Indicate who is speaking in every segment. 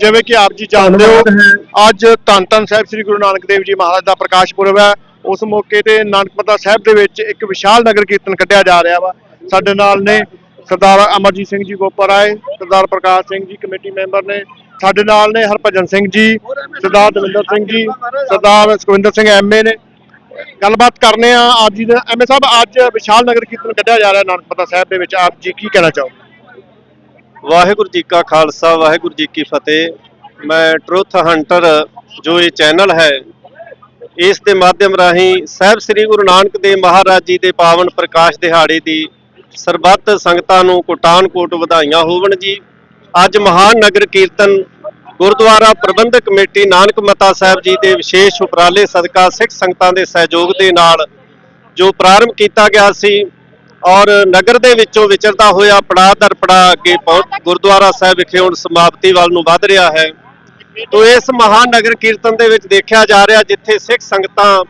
Speaker 1: ਜਿਵੇਂ ਕਿ ਆਪ ਜੀ ਜਾਣਦੇ ਹੋ ਅੱਜ ਧੰਨ ਧੰਨ ਸਾਹਿਬ ਸ੍ਰੀ ਗੁਰੂ ਨਾਨਕ ਦੇਵ ਜੀ ਮਹਾਰਾਜ ਦਾ ਪ੍ਰਕਾਸ਼ ਪੁਰਬ ਹੈ। ਉਸ ਮੌਕੇ ਤੇ ਨਾਨਕਮਤਾ ਸਾਹਿਬ ਦੇ ਵਿੱਚ ਇੱਕ ਵਿਸ਼ਾਲ ਨਗਰ ਕੀਰਤਨ ਕੱਢਿਆ ਜਾ ਰਿਹਾ ਵਾ। ਸਾਡੇ ਨਾਲ ਨੇ ਸਰਦਾਰ ਅਮਰਜੀਤ ਸਿੰਘ ਜੀ ਗੋਪਰ ਆਏ ਸਰਦਾਰ ਪ੍ਰਕਾਸ਼ ਸਿੰਘ ਜੀ ਕਮੇਟੀ ਮੈਂਬਰ ਨੇ। ਸਾਡੇ ਨਾਲ ਨੇ ਹਰਭਜਨ ਸਿੰਘ ਜੀ ਸਰਦਾਰ ਦਵਿੰਦਰ ਸਿੰਘ ਜੀ ਸਰਦਾਰ ਸੁਖਵਿੰਦਰ ਸਿੰਘ ਐਮਏ ਨੇ। ਗੱਲਬਾਤ ਕਰਨੇ ਆ ਆਪ ਜੀ ਦੇ। ਐਮਏ ਸਾਹਿਬ ਅੱਜ ਵਿਸ਼ਾਲ ਨਗਰ ਕੀਰਤਨ ਕੱਢਿਆ ਜਾ ਰਿਹਾ ਨਾਨਕਮਤਾ ਸਾਹਿਬ ਦੇ ਵਿੱਚ। ਆਪ ਜੀ ਕੀ ਕਹਿਣਾ ਚਾਹੋ
Speaker 2: ਵਾਹਿਗੁਰੂ ਜੀ ਕਾ ਖਾਲਸਾ, ਵਾਹਿਗੁਰੂ ਜੀ ਕੀ ਫਤਿਹ। ਮੈਂ ਟਰੁੱਥ ਹੰਟਰ, ਜੋ ਇਹ ਚੈਨਲ ਹੈ, ਇਸ ਦੇ ਮਾਧਿਅਮ ਰਾਹੀਂ ਸਾਹਿਬ ਸ੍ਰੀ ਗੁਰੂ ਨਾਨਕ ਦੇਵ ਮਹਾਰਾਜ ਜੀ ਦੇ ਪਾਵਨ ਪ੍ਰਕਾਸ਼ ਦਿਹਾੜੇ ਦੀ ਸਰਬੱਤ ਸੰਗਤਾਂ ਨੂੰ ਕੋਟਾਨਕੋਟ ਵਧਾਈਆਂ ਹੋਵਣ ਜੀ। ਅੱਜ ਮਹਾਨ ਨਗਰ ਕੀਰਤਨ ਗੁਰਦੁਆਰਾ ਪ੍ਰਬੰਧਕ ਕਮੇਟੀ ਨਾਨਕ ਮਤਾ ਸਾਹਿਬ ਜੀ ਦੇ ਵਿਸ਼ੇਸ਼ ਉਪਰਾਲੇ ਸਦਕਾ ਸਿੱਖ ਸੰਗਤਾਂ ਦੇ ਸਹਿਯੋਗ ਦੇ ਨਾਲ ਜੋ ਪ੍ਰਾਰੰਭ ਕੀਤਾ ਗਿਆ ਸੀ ਔਰ ਨਗਰ ਦੇ ਵਿੱਚੋਂ ਵਿਚਰਦਾ ਹੋਇਆ ਪੜਾਅ ਦਰ ਪੜਾਅ ਅੱਗੇ ਪਹੁੰਚ ਗੁਰਦੁਆਰਾ ਸਾਹਿਬ ਵਿਖੇ ਹੁਣ ਸਮਾਪਤੀ ਵੱਲ ਨੂੰ ਵੱਧ ਰਿਹਾ ਹੈ। ਤੋ ਇਸ ਮਹਾਨਗਰ ਕੀਰਤਨ ਦੇ ਵਿੱਚ ਦੇਖਿਆ ਜਾ ਰਿਹਾ ਜਿੱਥੇ ਸਿੱਖ ਸੰਗਤਾਂ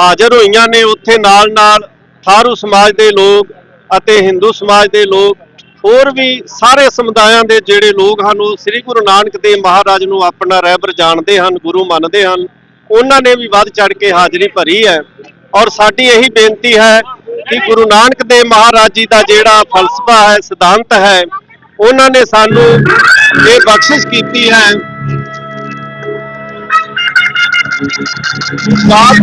Speaker 2: ਹਾਜ਼ਰ ਹੋਈਆਂ ਨੇ, ਉੱਥੇ ਨਾਲ ਨਾਲ ਥਾਰੂ ਸਮਾਜ ਦੇ ਲੋਕ ਅਤੇ ਹਿੰਦੂ ਸਮਾਜ ਦੇ ਲੋਕ, ਹੋਰ ਵੀ ਸਾਰੇ ਸਮੁਦਾਇਆਂ ਦੇ ਜਿਹੜੇ ਲੋਕ ਹਨ, ਉਹ ਸ੍ਰੀ ਗੁਰੂ ਨਾਨਕ ਦੇਵ ਮਹਾਰਾਜ ਨੂੰ ਆਪਣਾ ਰਹਿਬਰ ਜਾਣਦੇ ਹਨ, ਗੁਰੂ ਮੰਨਦੇ ਹਨ। ਉਹਨਾਂ ਨੇ ਵੀ ਵੱਧ ਚੜ ਕੇ ਹਾਜ਼ਰੀ ਭਰੀ ਹੈ। ਔਰ ਸਾਡੀ ਇਹੀ ਬੇਨਤੀ ਹੈ ਕਿ ਗੁਰੂ ਨਾਨਕ ਦੇਵ ਮਹਾਰਾਜ ਜੀ ਦਾ ਜਿਹੜਾ ਫਲਸਫਾ ਹੈ, ਸਿਧਾਂਤ ਹੈ, ਉਹਨਾਂ ਨੇ ਸਾਨੂੰ ਇਹ ਬਖਸ਼ਿਸ਼ ਕੀਤੀ ਹੈ। ਸਾਥ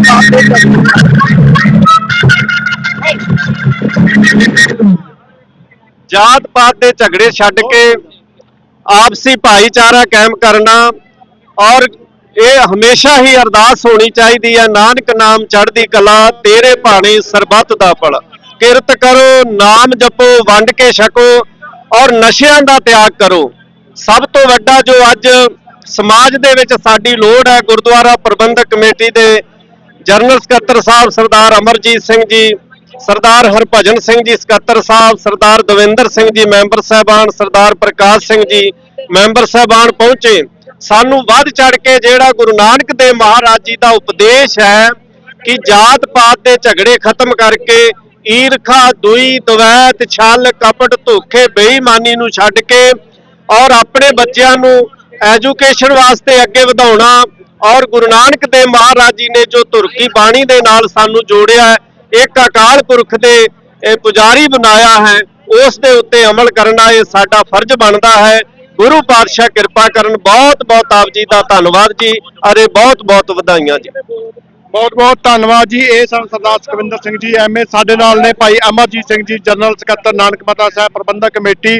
Speaker 2: ਜਾਤ ਪਾਤ ਦੇ ਝਗੜੇ ਛੱਡ ਕੇ ਆਪਸੀ ਭਾਈਚਾਰਾ ਕਾਇਮ ਕਰਨਾ ਔਰ ਇਹ ਹਮੇਸ਼ਾ ਹੀ ਅਰਦਾਸ ਹੋਣੀ ਚਾਹੀਦੀ ਹੈ, ਨਾਨਕ ਨਾਮ ਚੜ੍ਹਦੀ ਕਲਾ, ਤੇਰੇ ਭਾਣੇ ਸਰਬੱਤ ਦਾ ਫਲ। ਕਿਰਤ ਕਰੋ, ਨਾਮ ਜਪੋ, ਵੰਡ ਕੇ ਛਕੋ ਔਰ ਨਸ਼ਿਆਂ ਦਾ ਤਿਆਗ ਕਰੋ। ਸਭ ਤੋਂ ਵੱਡਾ ਜੋ ਅੱਜ ਸਮਾਜ ਦੇ ਵਿੱਚ ਸਾਡੀ ਲੋੜ ਹੈ, ਗੁਰਦੁਆਰਾ ਪ੍ਰਬੰਧਕ ਕਮੇਟੀ ਦੇ ਜਨਰਲ ਸਕੱਤਰ ਸਾਹਿਬ ਸਰਦਾਰ ਅਮਰਜੀਤ ਸਿੰਘ ਜੀ, ਸਰਦਾਰ ਹਰਭਜਨ ਸਿੰਘ ਜੀ ਸਕੱਤਰ ਸਾਹਿਬ, ਸਰਦਾਰ ਦਵਿੰਦਰ ਸਿੰਘ ਜੀ ਮੈਂਬਰ ਸਾਹਿਬਾਨ, ਸਰਦਾਰ ਪ੍ਰਕਾਸ਼ ਸਿੰਘ ਜੀ ਮੈਂਬਰ ਸਾਹਿਬਾਨ ਪਹੁੰਚੇ। ਸਾਨੂੰ ਵੱਧ ਚੜ ਕੇ ਜਿਹੜਾ ਗੁਰੂ ਨਾਨਕ ਦੇਵ ਮਹਾਰਾਜ ਜੀ ਦਾ ਉਪਦੇਸ਼ ਹੈ ਕਿ ਜਾਤ ਪਾਤ ਦੇ ਝਗੜੇ ਖਤਮ ਕਰਕੇ ਈਰਖਾ, ਦੁਈ, ਦਵੈਤ, ਛਲ, ਕਪਟ, ਧੋਖੇ, ਬੇਈਮਾਨੀ ਨੂੰ ਛੱਡ ਕੇ ਔਰ ਆਪਣੇ ਬੱਚਿਆਂ ਨੂੰ ਐਜੂਕੇਸ਼ਨ ਵਾਸਤੇ ਅੱਗੇ ਵਧਾਉਣਾ ਔਰ ਗੁਰੂ ਨਾਨਕ ਦੇਵ ਮਹਾਰਾਜ ਜੀ ਨੇ ਜੋ ਤੁਰਕੀ ਬਾਣੀ ਦੇ ਨਾਲ ਸਾਨੂੰ ਜੋੜਿਆ, ਇੱਕ ਅਕਾਲ ਪੁਰਖ ਦੇ ਪੁਜਾਰੀ ਬਣਾਇਆ ਹੈ, ਉਸ ਦੇ ਉੱਤੇ ਅਮਲ ਕਰਨਾ ਇਹ ਸਾਡਾ ਫਰਜ਼ ਬਣਦਾ ਹੈ। ਗੁਰੂ ਪਾਤਸ਼ਾਹ ਕਿਰਪਾ ਕਰਨ ਬਹੁਤ ਬਹੁਤ ਆਪ ਜੀ ਦਾ ਧੰਨਵਾਦ ਜੀ। ਅਰੇ ਬਹੁਤ ਬਹੁਤ ਵਧਾਈਆਂ ਜੀ।
Speaker 1: ਬਹੁਤ ਬਹੁਤ ਧੰਨਵਾਦ ਜੀ। ਇਹ ਸਨ ਸਰਦਾਰ ਸੁਖਵਿੰਦਰ ਸਿੰਘ ਜੀ ਐਮਏ ਸਾਡੇ ਨਾਲ ਨੇ ਭਾਈ ਅਮਰਜੀਤ ਸਿੰਘ ਜੀ ਜਨਰਲ ਸਕੱਤਰ ਨਾਨਕ ਮਤਾ ਸਾਹਿਬ ਪ੍ਰਬੰਧਕ ਕਮੇਟੀ।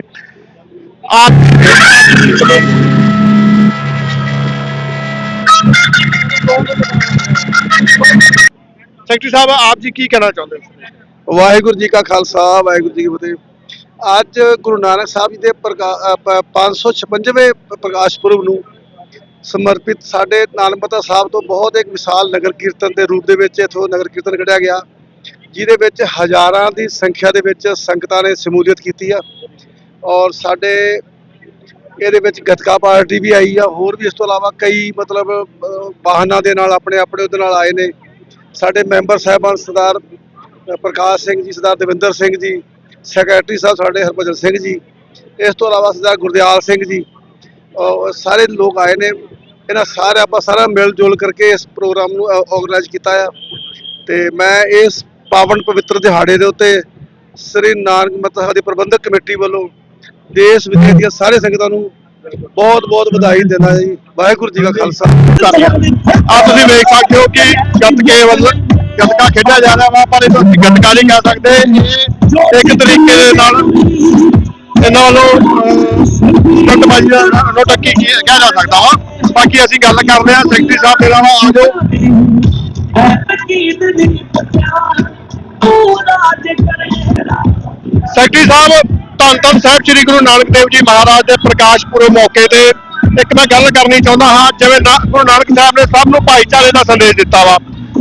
Speaker 1: ਆਪ ਸੈਕਟਰੀ ਸਾਹਿਬ ਆਪ ਜੀ ਕੀ ਕਹਿਣਾ ਚਾਹੁੰਦੇ ਹੋ?
Speaker 3: ਵਾਹਿਗੁਰੂ ਜੀ ਕਾ ਖਾਲਸਾ ਵਾਹਿਗੁਰੂ ਜੀ ਕੀ ਫਤਿਹ। ਅੱਜ ਗੁਰੂ ਨਾਨਕ ਸਾਹਿਬ ਜੀ ਦੇ ਪ੍ਰਕਾ- ਅ, ਪ- 556ਵੇਂ ਪ੍ਰਕਾਸ਼ ਪੁਰਬ ਨੂੰ ਸਮਰਪਿਤ ਸਾਡੇ ਨਾਨਕਮਤਾ ਸਾਹਿਬ ਤੋਂ ਬਹੁਤ ਇੱਕ ਵਿਸ਼ਾਲ ਨਗਰ ਕੀਰਤਨ ਦੇ ਰੂਪ ਦੇ ਵਿੱਚ ਇਥੋਂ ਨਗਰ ਕੀਰਤਨ ਕੱਢਿਆ ਗਿਆ ਜਿਹਦੇ ਵਿੱਚ ਹਜ਼ਾਰਾਂ ਦੀ ਸੰਖਿਆ ਦੇ ਵਿੱਚ ਸੰਗਤਾਂ ਨੇ ਸ਼ਮੂਲੀਅਤ ਕੀਤੀ ਆ ਔਰ ਸਾਡੇ ਇਹਦੇ ਵਿੱਚ ਗਤਕਾ ਪਾਰਟੀ ਵੀ ਆਈ ਆ ਹੋਰ ਵੀ ਇਸ ਤੋਂ ਇਲਾਵਾ ਕਈ ਮਤਲਬ ਵਾਹਨਾਂ ਦੇ ਨਾਲ ਆਪਣੇ ਆਪਣੇ ਉਹਦੇ ਨਾਲ ਆਏ ਨੇ। ਸਾਡੇ ਮੈਂਬਰ ਸਾਹਿਬਾਨ ਸਰਦਾਰ ਪ੍ਰਕਾਸ਼ ਸਿੰਘ ਜੀ ਸਰਦਾਰ ਦਵਿੰਦਰ ਸਿੰਘ ਜੀ ਸੈਕਟਰੀ ਸਾਹਿਬ ਸਾਡੇ ਹਰਭਜਨ ਸਿੰਘ ਜੀ, ਇਸ ਤੋਂ ਇਲਾਵਾ ਸਰਦਾਰ ਗੁਰਦਿਆਲ ਸਿੰਘ ਜੀ ਸਾਰੇ ਲੋਕ ਆਏ ਨੇ, ਇਹਨਾਂ ਸਾਰੇ ਆਪਾਂ ਸਾਰਾ ਮਿਲ ਜੁਲ ਕਰਕੇ ਇਸ ਪ੍ਰੋਗਰਾਮ ਨੂੰ ਆਰਗੇਨਾਈਜ਼ ਕੀਤਾ ਆ। ਤੇ ਮੈਂ ਇਸ ਪਾਵਨ ਪਵਿੱਤਰ ਦਿਹਾੜੇ ਦੇ ਉੱਤੇ ਸ੍ਰੀ ਨਾਨਕ ਮਤਾ ਦੀ ਪ੍ਰਬੰਧਕ ਕਮੇਟੀ ਵੱਲੋਂ ਦੇਸ਼ ਵਿਦੇਸ਼ ਦੀਆਂ ਸਾਰੇ ਸੰਗਤਾਂ ਨੂੰ ਬਹੁਤ ਬਹੁਤ ਵਧਾਈ ਦਿੰਦਾ ਜੀ। ਵਾਹਿਗੁਰੂ ਜੀ ਕਾ ਖਾਲਸਾ।
Speaker 1: ਆ ਤੁਸੀਂ ਵੇਖ ਸਕਦੇ ਹੋ ਕਿ ਗੱਤਕੇ ਵੱਲ ਗੱਤਕਾ ਖੇਡਿਆ ਜਾ ਰਿਹਾ ਵਾ, ਪਰ ਇਹ ਅਸੀਂ ਗੱਤਕਾ ਨਹੀਂ ਕਹਿ ਸਕਦੇ। ਇਹ ਇੱਕ ਤਰੀਕੇ ਦੇ ਨਾਲ ਇਹਨਾਂ ਵੱਲੋਂ ਸਟੰਟਬਾਜ਼ੀ ਦਾ ਨੋਟਕੀ ਕਿਹਾ ਜਾ ਸਕਦਾ ਵਾ। ਬਾਕੀ ਅਸੀਂ ਗੱਲ ਕਰਦੇ ਹਾਂ। ਸੈਕਟਰੀ ਸਾਹਿਬ ਦੇ ਨਾਲ ਆ ਜਾਓ। ਸੈਕਟਰੀ ਸਾਹਿਬ, ਧੰਨ ਧੰਨ ਸਾਹਿਬ, ਸ੍ਰੀ ਗੁਰੂ ਨਾਨਕ ਦੇਵ ਜੀ ਮਹਾਰਾਜ ਦੇ ਪ੍ਰਕਾਸ਼ ਪੁਰਬ ਮੌਕੇ ਤੇ ਇੱਕ ਮੈਂ ਗੱਲ ਕਰਨੀ ਚਾਹੁੰਦਾ ਹਾਂ, ਜਿਵੇਂ ਨਾ- ਗੁਰੂ ਨਾਨਕ ਸਾਹਿਬ ਨੇ ਸਭ ਨੂੰ ਭਾਈਚਾਰੇ ਦਾ ਸੰਦੇਸ਼ ਦਿੱਤਾ ਵਾ।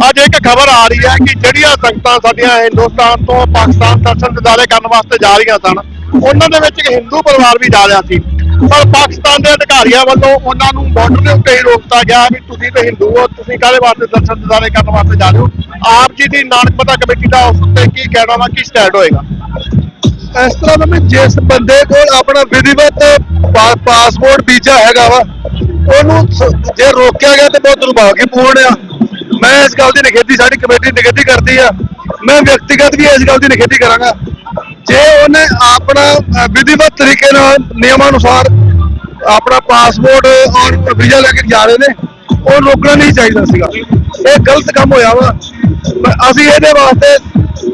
Speaker 1: ਅੱਜ ਇੱਕ ਖਬਰ ਆ ਰਹੀ ਹੈ ਕਿ ਜਿਹੜੀਆਂ ਸੰਗਤਾਂ ਸਾਡੀਆਂ ਹਿੰਦੁਸਤਾਨ ਤੋਂ ਪਾਕਿਸਤਾਨ ਦਰਸ਼ਨ ਦਿਦਾਰੇ ਕਰਨ ਵਾਸਤੇ ਜਾ ਰਹੀਆਂ ਸਨ, ਉਹਨਾਂ ਦੇ ਵਿੱਚ ਇੱਕ ਹਿੰਦੂ ਪਰਿਵਾਰ ਵੀ ਜਾ ਰਿਹਾ ਸੀ। ਪਰ ਪਾਕਿਸਤਾਨ ਦੇ ਅਧਿਕਾਰੀਆਂ ਵੱਲੋਂ ਉਹਨਾਂ ਨੂੰ ਬਾਰਡਰ ਦੇ ਉੱਤੇ ਹੀ ਰੋਕਤਾ ਗਿਆ ਵੀ ਤੁਸੀਂ ਤਾਂ ਹਿੰਦੂ ਹੋ, ਤੁਸੀਂ ਕਾਹਦੇ ਵਾਸਤੇ ਦਰਸ਼ਨ ਦਿਦਾਰੇ ਕਰਨ ਵਾਸਤੇ ਜਾ ਰਹੇ ਹੋ? ਆਪ ਜੀ ਦੀ ਨਾਨਕਤਾ ਕਮੇਟੀ ਦਾ ਉਸ ਉੱਤੇ ਕੀ ਕਹਿਣਾ ਵਾ, ਕੀ ਸਟੈਂਡ ਹੋਏਗਾ?
Speaker 4: ਇਸ ਤਰ੍ਹਾਂ ਦਾ ਵੀ ਜਿਸ ਬੰਦੇ ਕੋਲ ਆਪਣਾ ਵਿਧੀਵਤ ਪਾਸਪੋਰਟ ਵੀਜ਼ਾ ਹੈਗਾ ਵਾ, ਉਹਨੂੰ ਜੇ ਰੋਕਿਆ ਗਿਆ ਤੇ ਬਹੁਤ ਦੁਰਭਾਗੀਪੂਰਨ ਆ। ਮੈਂ ਇਸ ਗੱਲ ਦੀ ਨਿਖੇਧੀ, ਸਾਡੀ ਕਮੇਟੀ ਨਿਖੇਧੀ ਕਰਦੀ ਆ। ਮੈਂ ਵਿਅਕਤੀਗਤ ਵੀ ਇਸ ਗੱਲ ਦੀ ਨਿਖੇਧੀ ਕਰਾਂਗਾ। ਜੇ ਉਹਨੇ ਆਪਣਾ ਵਿਧੀਵਤ ਤਰੀਕੇ ਨਾਲ ਨਿਯਮਾਂ ਅਨੁਸਾਰ ਆਪਣਾ ਪਾਸਪੋਰਟ ਔਰ ਵੀਜ਼ਾ ਲੈ ਕੇ ਜਾ ਰਹੇ ਨੇ, ਉਹ ਰੋਕਣਾ ਨਹੀਂ ਚਾਹੀਦਾ ਸੀਗਾ। ਇਹ ਗਲਤ ਕੰਮ ਹੋਇਆ ਵਾ। ਅਸੀਂ ਇਹਦੇ ਵਾਸਤੇ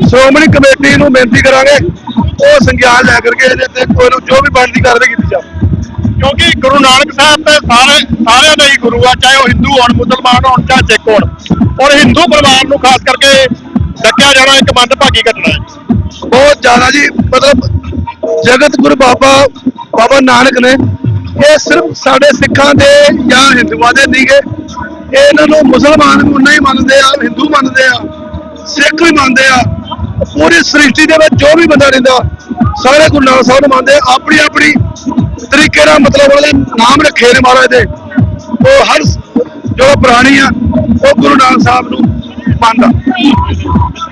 Speaker 4: ਸ਼੍ਰੋਮਣੀ ਕਮੇਟੀ ਨੂੰ ਬੇਨਤੀ ਕਰਾਂਗੇ, ਉਹ ਸੰਗਿਆਨ ਲੈ ਕਰਕੇ ਇਹਦੇ ਤੇ ਕੋਈ ਜੋ ਵੀ ਬਣਦੀ ਕਾਰਵਾਈ ਕੀਤੀ ਜਾਵੇ।
Speaker 1: ਕਿਉਂਕਿ ਗੁਰੂ ਨਾਨਕ ਸਾਹਿਬ ਤੇ ਸਾਰੇ ਸਾਰਿਆਂ ਦਾ ਹੀ ਗੁਰੂ ਆ, ਚਾਹੇ ਉਹ ਹਿੰਦੂ ਹੋਣ, ਮੁਸਲਮਾਨ ਹੋਣ, ਚਾਹੇ ਸਿੱਖ ਹੋਣ। ਔਰ ਹਿੰਦੂ ਪਰਿਵਾਰ ਨੂੰ ਖਾਸ ਕਰਕੇ ਡੱਕਿਆ ਜਾਣਾ ਇੱਕ ਮੰਦਭਾਗੀ ਘਟਨਾ ਹੈ।
Speaker 4: ਬਹੁਤ ਜ਼ਿਆਦਾ ਜੀ, ਮਤਲਬ ਜਗਤ ਗੁਰੂ ਬਾਬਾ ਬਾਬਾ ਨਾਨਕ ਨੇ ਇਹ ਸਿਰਫ ਸਾਡੇ ਸਿੱਖਾਂ ਦੇ ਜਾਂ ਹਿੰਦੂਆਂ ਦੇ ਨਹੀਂਗੇ ਇਹ ਇਹਨਾਂ ਨੂੰ ਮੁਸਲਮਾਨ ਵੀ ਉਨਾ ਹੀ ਮੰਨਦੇ ਆ, ਹਿੰਦੂ ਮੰਨਦੇ ਆ, ਸਿੱਖ ਵੀ ਮੰਨਦੇ ਆ। ਪੂਰੀ ਸ੍ਰਿਸ਼ਟੀ ਦੇ ਵਿੱਚ ਜੋ ਵੀ ਬੰਦਾ ਰਹਿੰਦਾ, ਸਾਰੇ ਗੁਰੂ ਨਾਨਕ ਸਾਹਿਬ ਨੂੰ ਮੰਨਦੇ ਆਪਣੀ ਆਪਣੀ ਤਰੀਕੇ ਨਾਲ ਮਤਲਬ ਉਹਦੇ ਨਾਮ ਰੱਖੇ ਨੇ ਮਹਾਰਾਜ ਦੇ। ਉਹ ਹਰ ਜੋ ਪ੍ਰਾਣੀ ਆ, ਉਹ ਗੁਰੂ ਨਾਨਕ ਸਾਹਿਬ ਨੂੰ ਮੰਨਦਾ।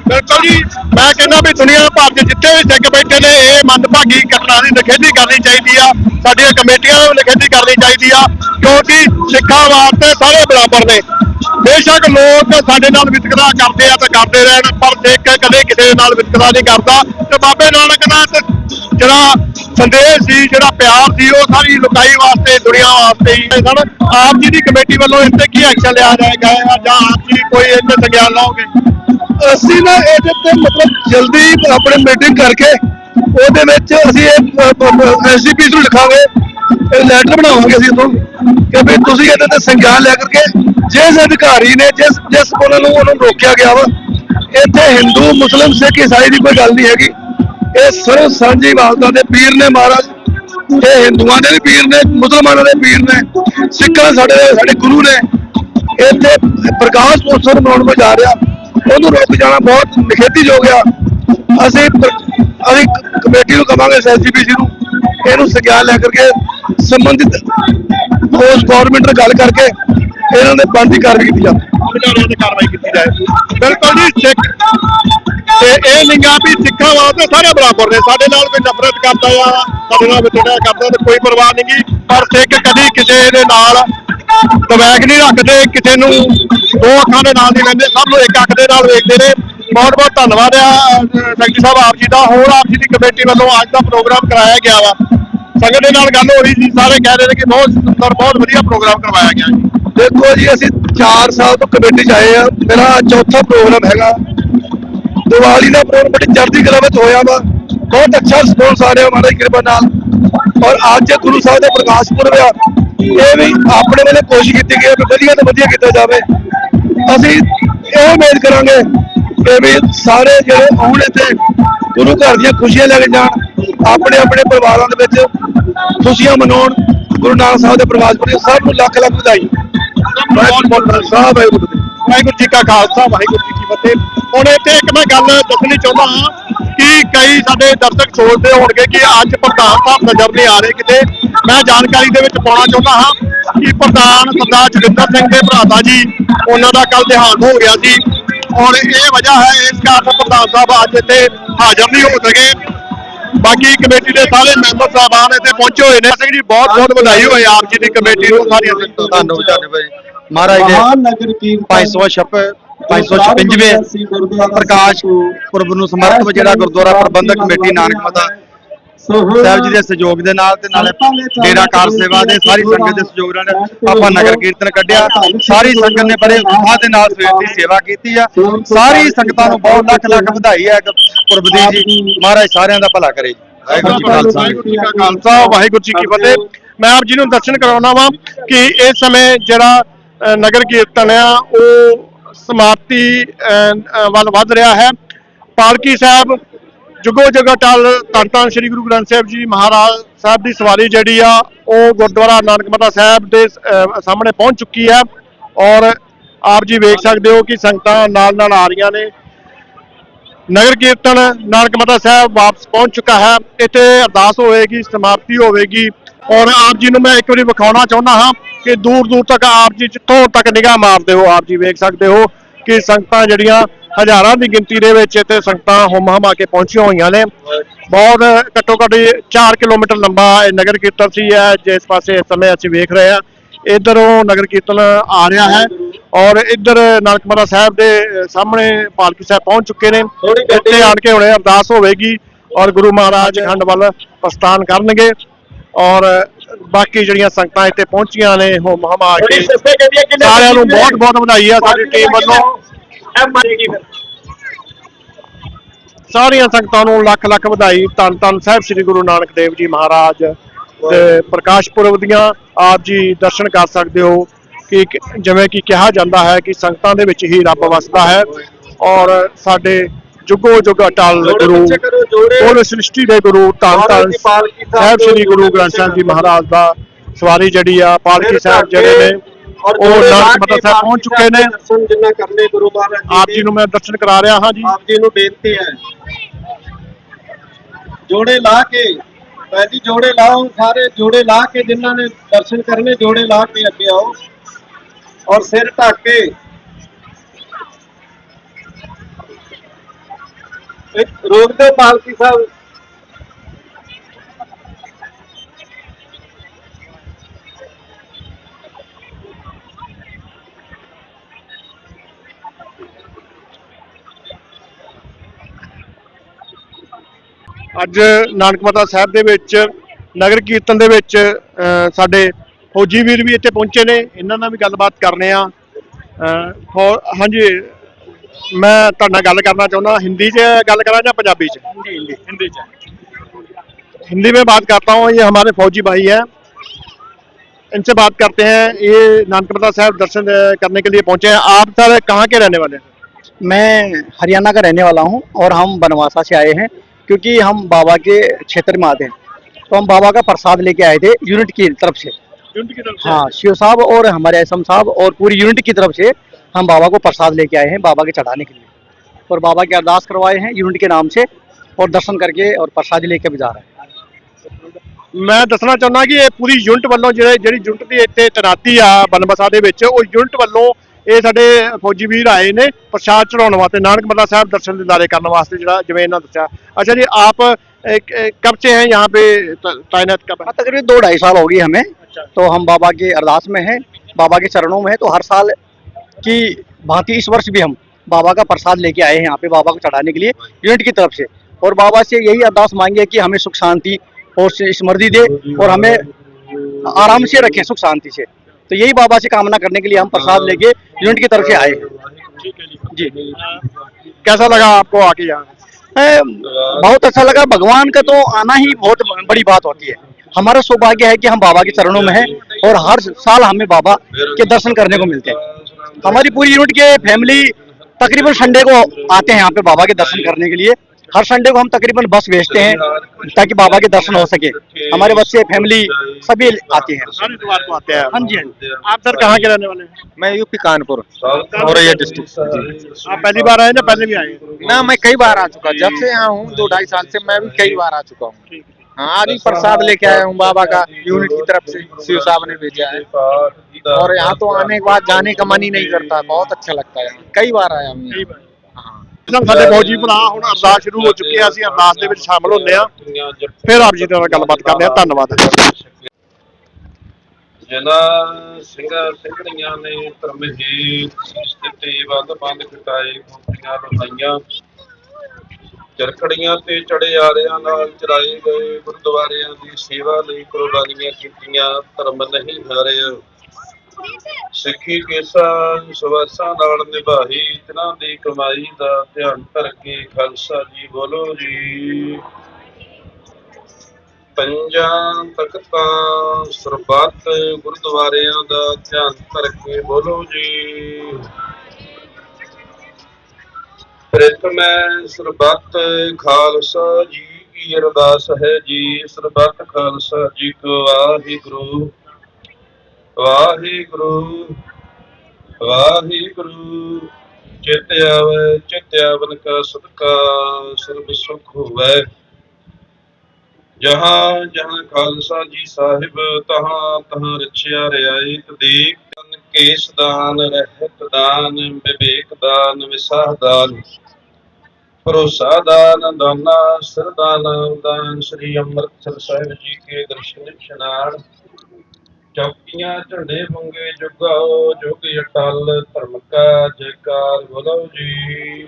Speaker 1: ਬਿਲਕੁਲ ਜੀ, ਮੈਂ ਕਹਿੰਦਾ ਵੀ ਦੁਨੀਆ ਭਰ ਦੇ ਜਿੱਥੇ ਵੀ ਸਿੱਖ ਬੈਠੇ ਨੇ, ਇਹ ਮੰਦਭਾਗੀ ਘਟਨਾ ਦੀ ਨਿਖੇਧੀ ਕਰਨੀ ਚਾਹੀਦੀ ਆ। ਸਾਡੀਆਂ ਕਮੇਟੀਆਂ ਨੂੰ ਨਿਖੇਧੀ ਕਰਨੀ ਚਾਹੀਦੀ ਆ, ਕਿਉਂਕਿ ਸਿੱਖਾਂ ਵਾਸਤੇ ਸਾਰੇ ਬਰਾਬਰ ਨੇ। ਬੇਸ਼ੱਕ ਲੋਕ ਸਾਡੇ ਨਾਲ ਵਿਤਕਰਾ ਕਰਦੇ ਆ ਤੇ ਕਰਦੇ ਰਹਿਣ, ਪਰ ਸਿੱਖ ਕਦੇ ਕਿਸੇ ਨਾਲ ਵਿਤਕਰਾ ਨਹੀਂ ਕਰਦਾ। ਤੇ ਬਾਬੇ ਨਾਨਕ ਦਾ ਜਿਹੜਾ ਸੰਦੇਸ਼ ਸੀ, ਜਿਹੜਾ ਪਿਆਰ ਸੀ, ਉਹ ਸਾਰੀ ਲੁਕਾਈ ਵਾਸਤੇ, ਦੁਨੀਆ ਵਾਸਤੇ ਹੀ ਸਨ। ਆਪ ਜੀ ਦੀ ਕਮੇਟੀ ਵੱਲੋਂ ਇਸ ਤੇ ਕੀ ਐਕਸ਼ਨ ਲਿਆ ਜਾਏਗਾ ਜਾਂ ਆਪ ਜੀ ਕੋਈ ਇਹਦੇ ਤੇ ਸੰਗਿਆਨ ਲਾਓਗੇ?
Speaker 4: ਅਸੀਂ ਨਾ ਇਹਦੇ ਤੇ ਮਤਲਬ ਜਲਦੀ ਆਪਣੇ ਮੀਟਿੰਗ ਕਰਕੇ ਉਹਦੇ ਵਿੱਚ ਅਸੀਂ ਇਹ ਐਸਜੀਪੀ ਨੂੰ ਲਿਖਾਂਗੇ, ਇਹ ਲੈਟਰ ਬਣਾਵਾਂਗੇ ਅਸੀਂ ਤੋਂ ਕਿ ਵੀ ਤੁਸੀਂ ਇਹਦੇ ਤੇ ਸੰਗਿਆਨ ਲੈ ਕਰਕੇ ਜਿਸ ਅਧਿਕਾਰੀ ਨੇ, ਜਿਸ ਜਿਸ ਕੋਲ ਨੂੰ ਉਹਨੂੰ ਰੋਕਿਆ ਗਿਆ ਵਾ, ਇੱਥੇ ਹਿੰਦੂ, ਮੁਸਲਮ, ਸਿੱਖ, ਈਸਾਈ ਦੀ ਕੋਈ ਗੱਲ ਨਹੀਂ ਹੈਗੀ। ਇਹ ਸਰਵ ਸਾਂਝੀ ਵਾਲਤਾ ਦੇ ਪੀਰ ਨੇ ਮਹਾਰਾਜ ਇਹ ਹਿੰਦੂਆਂ ਦੇ ਵੀ ਪੀਰ ਨੇ, ਮੁਸਲਮਾਨਾਂ ਦੇ ਪੀਰ ਨੇ, ਸਿੱਖਾਂ ਸਾਡੇ ਸਾਡੇ ਗੁਰੂ ਨੇ। ਇੱਥੇ ਪ੍ਰਕਾਸ਼ ਉਤਸਵ ਮਨਾਉਣ ਕੋ ਜਾ ਰਿਹਾ, ਉਹਨੂੰ ਰੋਕ ਜਾਣਾ ਬਹੁਤ ਨਿਖੇਧੀ ਨਿਖੇਧੀਯੋਗ ਆ। ਅਸੀਂ ਅਸੀਂ ਕਮੇਟੀ ਨੂੰ ਕਵਾਂਗੇ ਐਸਜੀਪੀਸੀ ਨੂੰ, ਇਹਨੂੰ ਸੰਗਿਆਨ ਲੈ ਕਰਕੇ ਸੰਬੰਧਿਤ ਉਸ ਗਵਰਨਮੈਂਟ ਨਾਲ ਗੱਲ ਕਰਕੇ ਇਹਨਾਂ ਦੇ ਬਣਦੀ ਕਾਰਵਾਈ ਕੀਤੀ ਜਾਵੇ।
Speaker 1: ਅਧਿਕਾਰੀਆਂ ਤੇ ਕਾਰਵਾਈ ਕੀਤੀ ਜਾਏ। ਬਿਲਕੁਲ ਜੀ, ਸਿੱਖ ਤੇ ਇਹ ਨਿਗਾ ਵੀ ਸਿੱਖਾਂ ਵਾਸਤੇ ਸਾਰੇ ਬਰਾਬਰ ਨੇ। ਸਾਡੇ ਨਾਲ ਕੋਈ ਨਫ਼ਰਤ ਕਰਦਾ ਆ, ਸਾਡੇ ਨਾਲ ਵਿਤਕਰਾ ਕਰਦਾ ਤੇ ਕੋਈ ਪਰਵਾਹ ਨਹੀਂ ਗੀ। ਪਰ ਸਿੱਖ ਕਦੀ ਕਿਸੇ ਦੇ ਨਾਲ ਦਵੈਕ ਨਹੀਂ ਰੱਖਦੇ, ਕਿਸੇ ਨੂੰ ਦੋ ਅੱਖਾਂ ਦੇ ਨਾਲ ਨਹੀਂ ਲੈਂਦੇ। ਸਭ ਨੂੰ ਇੱਕ ਅੱਖ ਦੇ ਨਾਲ ਵੇਖਦੇ ਨੇ। ਬਹੁਤ ਬਹੁਤ ਧੰਨਵਾਦ ਆ ਅਹ, ਸੈਕਟਰੀ ਸਾਹਿਬ ਆਪ ਜੀ ਦਾ। ਹੋਰ ਆਪ ਜੀ ਦੀ ਕਮੇਟੀ ਵੱਲੋਂ ਅੱਜ ਦਾ ਪ੍ਰੋਗਰਾਮ ਕਰਾਇਆ ਗਿਆ ਵਾ। ਸੰਗਤ ਦੇ ਨਾਲ ਗੱਲ ਹੋ ਰਹੀ ਸੀ ਸਾਰੇ ਕਹਿ ਰਹੇ ਨੇ ਕਿ ਬਹੁਤ ਸੁੰਦਰ ਬਹੁਤ ਵਧੀਆ ਪ੍ਰੋਗਰਾਮ ਕਰਵਾਇਆ ਗਿਆ ਜੀ।
Speaker 4: ਦੇਖੋ ਜੀ ਅਸੀਂ 4 ਸਾਲ ਤੋਂ ਕਮੇਟੀ 'ਚ ਆਏ ਆ। ਮੇਰਾ ਚੌਥਾ ਪ੍ਰੋਗਰਾਮ ਹੈਗਾ। ਦੀਵਾਲੀ ਦਾ ਪ੍ਰੋਗਰਾਮ ਬੜੀ ਚੜ੍ਹਦੀ ਕਲਾ ਵਿੱਚ ਹੋਇਆ ਵਾ। ਬਹੁਤ ਅੱਛਾ ਰਿਸਪੌਂਸ ਆ ਰਿਹਾ ਮਹਾਰਾਜ ਕਿਰਪਾ ਨਾਲ। ਔਰ ਅੱਜ ਗੁਰੂ ਸਾਹਿਬ ਦੇ ਪ੍ਰਕਾਸ਼ ਪੁਰਬ ਆ। ਇਹ ਵੀ ਆਪਣੇ ਵੱਲੋਂ ਕੋਸ਼ਿਸ਼ ਕੀਤੀ ਗਈ ਹੈ ਕਿ ਵਧੀਆ ਤੋਂ ਵਧੀਆ ਕੀਤਾ ਜਾਵੇ। ਅਸੀਂ ਇਹ ਉਮੀਦ ਕਰਾਂਗੇ ਕਿ ਵੀ ਸਾਰੇ ਜਿਹੜੇ ਆਉਣ ਇੱਥੇ ਗੁਰੂ ਘਰ ਦੀਆਂ ਖੁਸ਼ੀਆਂ ਲੈ ਕੇ ਜਾਣ, ਆਪਣੇ ਆਪਣੇ ਪਰਿਵਾਰਾਂ ਦੇ ਵਿੱਚ ਖੁਸ਼ੀਆਂ ਮਨਾਉਣ, ਗੁਰੂ ਨਾਨਕ ਸਾਹਿਬ ਦੇ ਪ੍ਰਕਾਸ਼ ਪੁਰਬ ਸਭ ਨੂੰ ਲੱਖ ਲੱਖ ਵਧਾਈ। ਸਾਹਿਬ ਹੈ
Speaker 1: ਵਾਹਿਗੁਰੂ ਜੀ ਕਾ ਖਾਲਸਾ, ਵਾਹਿਗੁਰੂ ਜੀ ਕੀ ਫਤਿਹ। ਹੁਣ ਇੱਥੇ ਇੱਕ ਮੈਂ ਗੱਲ ਦੱਸਣੀ ਚਾਹੁੰਦਾ ਹਾਂ ਕਿ ਕਈ ਸਾਡੇ ਦਰਸ਼ਕ ਸੋਚਦੇ ਹੋਣਗੇ ਕਿ ਅੱਜ ਪ੍ਰਧਾਨ ਸਾਹਿਬ ਨਜ਼ਰ ਨਹੀਂ ਆ ਰਹੇ ਕਿਤੇ। ਮੈਂ ਜਾਣਕਾਰੀ ਦੇ ਵਿੱਚ ਪਾਉਣਾ ਚਾਹੁੰਦਾ ਹਾਂ ਕਿ ਪ੍ਰਧਾਨ ਸਰਦਾਰ ਜਗਿੰਦਰ ਸਿੰਘ ਦੇ ਭਰਾਤਾ ਜੀ, ਉਹਨਾਂ ਦਾ ਕੱਲ ਦੇਹਾਂਤ ਹੋ ਗਿਆ ਸੀ। ਔਰ ਇਹ ਵਜ੍ਹਾ ਹੈ ਇਸ ਕਾਰਨ ਪ੍ਰਧਾਨ ਸਾਹਿਬ ਅੱਜ ਇੱਥੇ ਹਾਜ਼ਰ ਨਹੀਂ ਹੋ ਸਕੇ। ਬਾਕੀ ਕਮੇਟੀ ਦੇ ਸਾਰੇ ਮੈਂਬਰ ਸਾਹਿਬਾਨ ਇੱਥੇ ਪਹੁੰਚੇ ਹੋਏ ਨੇ। ਸਿੰਘ ਜੀ ਬਹੁਤ ਬਹੁਤ ਵਧਾਈ ਹੋਏ ਆਪ ਜੀ ਦੀ ਕਮੇਟੀ ਨੂੰ ਸਾਰੀਆਂ ਸੰਗਤਾਂ ਨੂੰ।
Speaker 5: ਧੰਨਵਾਦ ਧੰਨਵਾਦ ਜੀ। ਮਹਾਰਾਜ ਦੇ
Speaker 6: ਮਹਾਨ ਨਗਰ ਕੀਰਤਨ
Speaker 5: 556 556ਵੇਂ ਪ੍ਰਕਾਸ਼ ਪੁਰਬ ਨੂੰ ਸਮਰਪਿਤ ਜਿਹੜਾ ਗੁਰਦੁਆਰਾ ਪ੍ਰਬੰਧਕ ਕਮੇਟੀ ਨਾਨਕ ਮਤਾ ਸਾਹਿਬ ਜੀ ਦੇ ਸਹਿਯੋਗ ਦੇ ਨਾਲ ਤੇ ਨਾਲੇ ਡੇਰਾ ਕਾਰ ਸੇਵਾ ਦੇ ਸਾਰੀ ਸੰਗਤ ਦੇ ਸਹਿਯੋਗ ਨਾਲ ਆਪਾਂ ਨਗਰ ਕੀਰਤਨ ਕੱਢਿਆ ਸਾਰੀ ਸੰਗਤ ਨੇ ਬੜੇ ਉਤਸ਼ਾਹ ਦੇ ਨਾਲ ਸਵੇਰ ਦੀ ਸੇਵਾ ਕੀਤੀ ਆ। ਸਾਰੀ ਸੰਗਤਾਂ ਨੂੰ ਬਹੁਤ ਲੱਖ ਲੱਖ ਵਧਾਈ ਹੈ ਪੁਰਬ ਦੀ ਜੀ। ਮਹਾਰਾਜ ਸਾਰਿਆਂ ਦਾ ਭਲਾ ਕਰੇ। ਵਾਹਿਗੁਰੂ ਜੀ ਖਾਲਸਾ
Speaker 1: ਵਾਹਿਗੁਰੂ ਜੀ ਕਾ ਖਾਲਸਾ। ਵਾਹਿਗੁਰੂ ਜੀ ਕੀ ਫਤਿਹ। ਮੈਂ ਆਪ ਜੀ ਨੂੰ ਦਰਸ਼ਨ ਕਰਾਉਣਾ ਵਾਂ ਕਿ ਇਸ ਸਮੇਂ ਜਿਹੜਾ ਨਗਰ ਕੀਰਤਨ ਆ ਉਹ ਸਮਾਪਤੀ ਵੱਲ ਵੱਧ ਰਿਹਾ ਹੈ। ਪਾਲਕੀ ਸਾਹਿਬ ਜੁਗੋ ਜਗੋ ਟਲ ਧੰਨ ਧੰਨ ਸ੍ਰੀ ਗੁਰੂ ਗ੍ਰੰਥ ਸਾਹਿਬ ਜੀ ਮਹਾਰਾਜ ਸਾਹਿਬ ਦੀ ਸਵਾਰੀ ਜਿਹੜੀ ਆ, ਉਹ ਗੁਰਦੁਆਰਾ ਨਾਨਕ ਮਤਾ ਸਾਹਿਬ ਦੇ ਸਾਹਮਣੇ ਪਹੁੰਚ ਚੁੱਕੀ ਹੈ ਔਰ ਆਪ ਜੀ ਵੇਖ ਸਕਦੇ ਹੋ ਕਿ ਸੰਗਤਾਂ ਨਾਲ ਨਾਲ ਆ ਰਹੀਆਂ ਨੇ। ਨਗਰ ਕੀਰਤਨ ਨਾਨਕ ਮਤਾ ਸਾਹਿਬ ਵਾਪਸ ਪਹੁੰਚ ਚੁੱਕਾ ਹੈ। ਇੱਥੇ ਅਰਦਾਸ ਹੋਵੇਗੀ, ਸਮਾਪਤੀ ਹੋਵੇਗੀ ਔਰ ਆਪ ਜੀ ਨੂੰ ਮੈਂ ਇੱਕ ਵਾਰੀ ਵਿਖਾਉਣਾ ਚਾਹੁੰਦਾ ਹਾਂ ਕਿ ਦੂਰ ਦੂਰ ਤੱਕ ਆਪ ਜੀ, ਜਿੱਥੋਂ ਤੱਕ ਨਿਗਾਹ ਮਾਰਦੇ ਹੋ, ਆਪ ਜੀ ਵੇਖ ਸਕਦੇ ਹੋ। ਕਿ ਸੰਗਤਾਂ ਜਿਹੜੀਆਂ ਹਜ਼ਾਰਾਂ ਦੀ ਗਿਣਤੀ ਦੇ ਵਿੱਚ ਇੱਥੇ ਸੰਗਤਾਂ ਹੁਮ ਹਮਾ ਕੇ ਪਹੁੰਚੀਆਂ ਹੋਈਆਂ ਨੇ। ਬਹੁਤ ਘੱਟੋ ਘੱਟ 4 ਕਿਲੋਮੀਟਰ ਲੰਬਾ ਇਹ ਨਗਰ ਕੀਰਤਨ ਸੀ ਹੈ ਜਿਸ ਪਾਸੇ ਇਸ ਸਮੇਂ ਅਸੀਂ ਵੇਖ ਰਹੇ ਹਾਂ। ਇਧਰੋਂ ਨਗਰ ਕੀਰਤਨ ਆ ਰਿਹਾ ਹੈ ਔਰ ਇੱਧਰ ਨਨਕਮਤਾ ਸਾਹਿਬ ਦੇ ਸਾਹਮਣੇ ਪਾਲਕੀ ਸਾਹਿਬ ਪਹੁੰਚ ਚੁੱਕੇ ਨੇ। ਇੱਥੇ ਆਣ ਕੇ ਹੁਣੇ ਅਰਦਾਸ ਹੋਵੇਗੀ ਔਰ ਗੁਰੂ ਮਹਾਰਾਜ ਖੰਡ ਵੱਲ ਪ੍ਰਸਥਾਨ ਕਰਨਗੇ ਔਰ ਬਾਕੀ ਜਿਹੜੀਆਂ ਸੰਗਤਾਂ ਇੱਥੇ ਪਹੁੰਚੀਆਂ ਨੇ ਹੋ ਮਹਾਮਾ ਕੇ ਸਾਰਿਆਂ ਨੂੰ ਬਹੁਤ ਬਹੁਤ ਵਧਾਈ ਆ ਸਾਡੀ ਟੀਮ ਵੱਲੋਂ। ਸਾਰੀਆਂ ਸੰਗਤਾਂ ਨੂੰ ਲੱਖ ਲੱਖ ਵਧਾਈ। ਧੰਨ ਧੰਨ ਸਾਹਿਬ ਸ੍ਰੀ ਗੁਰੂ ਨਾਨਕ ਦੇਵ ਜੀ ਮਹਾਰਾਜ ਦੇ ਪ੍ਰਕਾਸ਼ ਪੁਰਬ ਦੀਆਂ ਆਪ ਜੀ ਦਰਸ਼ਨ ਕਰ ਸਕਦੇ ਹੋ ਕਿ- ਜਿਵੇਂ ਕਿ ਕਿਹਾ ਜਾਂਦਾ ਹੈ ਕਿ ਸੰਗਤਾਂ ਦੇ ਵਿੱਚ ਹੀ ਰੱਬ ਵਸਦਾ ਹੈ ਔਰ ਸਾਡੇ ਜੁਗੋ ਜੁਗ ਅਟਲ ਗੁਰੂ ਕੁੱਲ ਸ੍ਰਿਸ਼ਟੀ ਦੇ ਗੁਰੂ ਧੰਨ ਧੰਨ ਸਾਹਿਬ ਸ੍ਰੀ ਗੁਰੂ ਗ੍ਰੰਥ ਸਾਹਿਬ ਜੀ ਮਹਾਰਾਜ ਦਾ ਸਵਾਰੀ ਜਿਹੜੀ ਆ ਪਾਲਕੀ ਸਾਹਿਬ ਜਿਹੜੇ ਨੇ ਉਹ ਨਾਨਕਮਤਾ ਸਾਹਿਬ ਪਹੁੰਚ ਚੁੱਕੇ ਨੇ।
Speaker 2: ਦਰਸ਼ਨ ਜਿੰਨਾ ਕਰਨੇ ਗੁਰੂ ਮਹਾਰਾਜ
Speaker 1: ਆਪ ਜੀ ਨੂੰ ਮੈਂ ਦਰਸ਼ਨ ਕਰਾ ਰਿਹਾ ਹਾਂ ਜੀ।
Speaker 2: ਆਪ ਜੀ ਨੂੰ ਬੇਨਤੀ ਹੈ। ਜੋੜੇ ਲਾ ਕੇ ਪਹਿਲੀ ਜੋੜੇ ਲਾਓ ਸਾਰੇ ਜੋੜੇ ਲਾ ਕੇ ਜਿਨ੍ਹਾਂ ਨੇ ਦਰਸ਼ਨ ਕਰਨੇ ਜੋੜੇ ਲਾ ਕੇ ਅੱਗੇ ਆਓ। ਔਰ ਸਿਰ ਢੱਕ ਕੇ ਰੋਕ ਦਿਓ ਪਾਲਕੀ ਸਾਹਿਬ।
Speaker 1: ਅੱਜ ਨਾਨਕਮਤਾ ਸਾਹਿਬ ਦੇ ਵਿੱਚ ਨਗਰ ਕੀਰਤਨ ਦੇ ਵਿੱਚ ਅਹ, ਸਾਡੇ ਫੌਜੀ ਵੀਰ ਵੀ ਇੱਥੇ ਪਹੁੰਚੇ ਨੇ। ਇਹਨਾਂ ਨਾਲ ਵੀ ਗੱਲਬਾਤ ਕਰਨੇ ਆ। ਫੌ- ਹਾਂਜੀ ਮੈਂ ਤੁਹਾਡੇ ਨਾਲ ਗੱਲ ਕਰਨਾ ਚਾਹੁੰਦਾ ਹਿੰਦੀ 'ਚ ਗੱਲ करा ਜਾਂ पंजाबी 'ਚ हिंदी हिंदी हिंदी में बात करता हूँ ये हमारे फौजी भाई हैं इनसे बात करते हैं ये नानकमता साहब दर्शन अ, करने के लिए पहुंचे हैं आप सर कहाँ के रहने वाले हैं
Speaker 6: मैं हरियाणा का रहने वाला हूँ और हम बनवासा से आए हैं क्योंकि हम बाबा के क्षेत्र में आते हैं तो हम बाबा का प्रसाद लेके आए थे यूनिट की तरफ से
Speaker 1: यूनिट की तरफ से
Speaker 6: हाँ शिव साहब और हमारे एसम साहब और पूरी यूनिट की तरफ से हम बाबा को प्रसाद लेके आए हैं बाबा के चढ़ाने के लिए और बाबा के अरदास करवाए हैं यूनिट के नाम से और दर्शन करके और प्रसाद लेके भी जा रहे हैं
Speaker 1: ਮੈਂ ਦੱਸਣਾ ਚਾਹੁੰਦਾ ਕਿ ਇਹ ਪੂਰੀ ਯੂਨਿਟ ਵੱਲੋਂ ਜਿਹੜੇ ਜਿਹੜੀ ਯੂਨਿਟ ਦੀ ਇੱਥੇ ਤੈਨਾਤੀ ਆ ਬਨਬਸਾ ਦੇ ਵਿੱਚ ਉਹ ਯੂਨਿਟ ਵੱਲੋਂ ਇਹ ਸਾਡੇ ਫੌਜੀ ਵੀਰ ਆਏ ਨੇ ਪ੍ਰਸ਼ਾਦ ਚੜਾਉਣ ਵਾਸਤੇ ਨਾਨਕ ਮੱਲਾ ਸਾਹਿਬ ਦਰਸ਼ਨ ਦਿਦਾਰੇ ਕਰਨ ਵਾਸਤੇ ਜਿਹੜਾ ਜਿਵੇਂ ਇਹਨਾਂ ਦੱਸਿਆ अच्छा जी आप एक- एक कब से हैं यहाँ पे त- तैनात कब
Speaker 6: हाँ, तकरीबन दो ढाई साल हो गई हमें
Speaker 1: अच्छा
Speaker 6: तो हम बाबा के अरदास में हैं बाबा के चरणों में हैं तो हर साल की भांति इस वर्ष भी हम बाबा का प्रसाद लेके आए हैं यहाँ पे, बाबा को चढ़ाने के लिए यूनिट की तरफ़ से। और बाबा से यही अरदास मांगे कि हमें सुख शांति और से समृद्धि दे और हमें आराम से रखें, सुख शांति से। तो यही बाबा से कामना करने के लिए हम प्रसाद लेके यूनिट की तरफ़ से आए। जी।
Speaker 1: कैसा लगा आपको आके यहाँ?
Speaker 6: बहुत अच्छा लगा। भगवान का तो आना ही बहुत बड़ी बात होती है। हमारा सौभाग्य है कि हम बाबा के चरणों में हैं और हर साल हमें बाबा के दर्शन करने को मिलते हैं। हमारी पूरी यूनिट के फैमिली तकरीबन संडे को आते हैं यहाँ पे बाबा के दर्शन करने के लिए। हर संडे को हम तकरीबन बस भेजते हैं ताकि बाबा के दर्शन हो सके। हमारे बच्चे फैमिली सभी आती हैं।
Speaker 1: आते हैं।
Speaker 6: हाँ जी हाँ जी।
Speaker 1: आप सर कहाँ के रहने वाले हैं?
Speaker 7: मैं यूपी कानपुर औरैया डिस्ट्रिक्ट
Speaker 1: आप पहली बार आए ना? पहले भी आए
Speaker 7: ना मैं कई बार आ चुका जब से यहाँ हूँ दो ढाई साल से मैं भी कई बार आ चुका हूँ। हाँ। आज ही प्रसाद लेके आया हूँ बाबा का यूनिट की तरफ़ से शिव साहब ने भेजा है। और यहाँ तो आने के बाद जाने का मन ही नहीं करता बहुत अच्छा लगता है यहाँ। कई बार आया हूँ यहाँ। हाँ
Speaker 1: ਨਾਲ ਸਾਡੇ ਫੌਜੀ ਭਰਾ ਹੁਣ ਅਰਦਾਸ ਸ਼ੁਰੂ ਹੋ ਚੁੱਕੀ ਹੈ ਅਸੀਂ ਅਰਦਾਸ ਦੇ ਵਿੱਚ ਸ਼ਾਮਲ ਹੁੰਦੇ ਆ ਫਿਰ ਆਪ ਜੀ ਨਾਲ ਗੱਲਬਾਤ ਕਰਦੇ ਆ ਧੰਨਵਾਦ
Speaker 8: ਜਨਾ ਸਿੰਘਾਂ ਸਿੰਘਣੀਆਂ ਨੇ ਧਰਮ ਹੀ ਸਥਿਤੀ ਬੰਦ ਬੰਦ ਕਟਾਏ ਖੋਪੀਆਂ ਲੁਹਾਈਆਂ ਚਰਖੜੀਆਂ ਤੇ ਚੜੇ ਆਰਿਆਂ ਨਾਲ ਚਰਾਏ ਗਏ ਗੁਰਦੁਆਰਿਆਂ ਦੀ ਸੇਵਾ ਲਈ ਕੁਰਬਾਨੀਆਂ ਕੀਤੀਆਂ ਧਰਮ ਨਹੀਂ ਹਾਰਿਆ ਸਿੱਖੀ ਕੇਸਾਂ ਸਵਾਸਾਂ ਨਾਲ ਨਿਭਾਈ, ਤਿਨਾਂ ਦੀ ਕਮਾਈ ਦਾ ਧਿਆਨ ਧਰ ਕੇ ਖਾਲਸਾ ਜੀ ਬੋਲੋ ਜੀ। ਪੰਜਾਂ ਤਖਤਾਂ ਸਰਬੱਤ ਗੁਰਦੁਆਰਿਆਂ ਦਾ ਧਿਆਨ ਧਰ ਕੇ ਬੋਲੋ ਜੀ। ਪ੍ਰਥਮੈ ਸਰਬੱਤ ਖਾਲਸਾ ਜੀ ਕੀ ਅਰਦਾਸ ਹੈ ਜੀ। ਸਰਬੱਤ ਖਾਲਸਾ ਜੀ ਕੋ ਵਾਹਿਗੁਰੂ। ਵਾਹਿਗੁਰੂ ਵਾਹਿਗੁਰੂ, ਚਿਤ ਆਵੈ, ਚਿਤ ਆਵਨ ਕਾ ਸਦਕਾ, ਸਰਬ ਸੁਖ ਹੋਵੈ। ਜਹਾਂ ਜਹਾਂ ਖਾਲਸਾ ਜੀ ਸਾਹਿਬ, ਤਹਾਂ ਤਹਾਂ ਰਚਿਆ ਰਿਆਇਤ ਦੇਖ ਤਨ ਕੇਸ ਦਾਨ, ਰਹਿਤ ਦਾਨ, ਵਿਵੇਕ ਦਾਨ, ਵਿਸਾਹ ਦਾਨ। ਭਰੋਸਾ ਦਾਨ, ਦਾਨਾ ਸਰਦਾਨਾ ਦਾਨ ਸ੍ਰੀ ਅੰਮ੍ਰਿਤਸਰ ਸਾਹਿਬ ਜੀ ਕੇ ਦਰਸ਼ਨ, ਇਸ਼ਨਾਨ। ਚੌਕੀਆਂ ਝੰਡੇ ਮੰਗੇ ਜੁਗਾਓ, ਜੁਗ ਅਟਲ ਧਰਮ ਕਾ ਜੈਕਾਰ ਬੋਲੋ ਜੀ।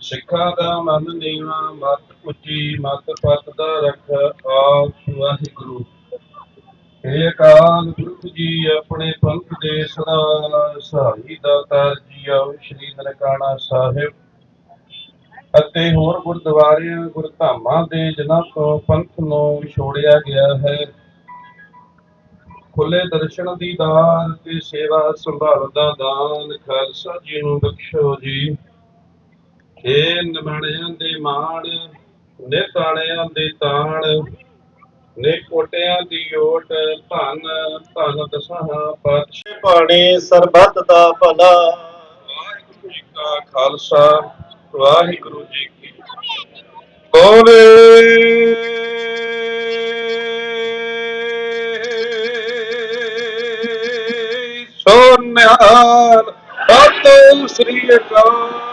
Speaker 8: ਸਿੱਖਾਂ ਦਾ ਮਨ ਨੀਵਾ, ਮਤ ਉੱਚੀ ਮਤ ਪਤ ਦਾ ਰੱਖ ਆਪ ਵਾਹਿਗੁਰੂ। ਏ ਅਕਾਲ ਪੁਰਖ ਜੀ, ਆਪਣੇ ਪੰਥ ਦੇ ਸਦਾ ਸਹਾਈ ਦਾਤਾਰ ਜੀ ਆਓ, ਸ਼੍ਰੀ ਨਨਕਾਣਾ ਸਾਹਿਬ। ਅਤੇ ਹੋਰ ਗੁਰਦੁਆਰਿਆਂ ਗੁਰਧਾਮਾਂ ਦੇ ਜਿਨ੍ਹਾਂ ਤੋਂ ਪੰਥ ਨੂੰ ਵਿਛੋੜਿਆ ਗਿਆ ਹੈ। ਖੁੱਲੇ ਦਰਸ਼ਨ ਦੀ ਦਾਨ ਤੇ ਸੇਵਾ ਸੰਭਾਲ ਦਾ ਦਾਨ ਖਾਲਸਾ ਜੀ ਨੂੰ ਬਖਸ਼ੋ ਜੀ। ਏ ਨਿਮਾਣਿਆਂ ਦੇ ਮਾਣ ਨਿਤਾਣਿਆਂ ਦੇ ਤਾਣ ਨੇ ਕੋਟਿਆਂ ਦੀ ਓਟ ਧਨ ਧਨ ਦਸਾਂ ਪਾਤਸ਼ਾਹ।
Speaker 2: ਪਾਣੀ ਸਰਬੱਤ ਦਾ ਭਲਾ।
Speaker 8: ਵਾਹਿਗੁਰੂ ਜੀ ਕਾ ਖਾਲਸਾ। ਵਾਹਿਗੁਰੂ ਜੀ ਕੀ ਬੋਲੇ। ਸੋਨਿਹਾਲ ਸਤਿ ਸ੍ਰੀ ਅਕਾਲ।